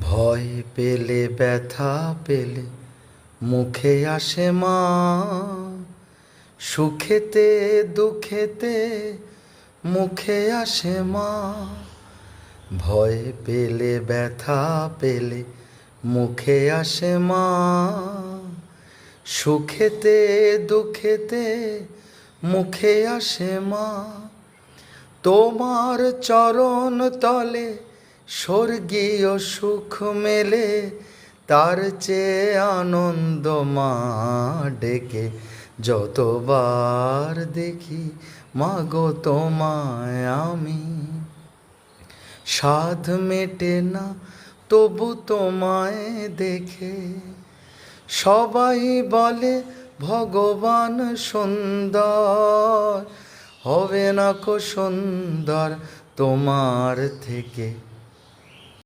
ভয় পেলে, ব্যথা পেলে মুখে আসে মা। সুখেতে, দুঃখেতে মুখে আসে মা। ভয় পেলে, ব্যথা পেলে মুখে আসে মা। সুখেতে, দুঃখেতে মুখে আসে মা। তোমার চরণ তলে স্বর্গীয় সুখ মেলে, তার চেয়ে আনন্দ মা ডেকে। যতবার দেখি মা গো তোমায় আমি। সাধ মেটে না, তবু তোমায় দেখে। সবাই বলে, ভগবান সুন্দর, হবে না কো সুন্দর তোমার থেকে।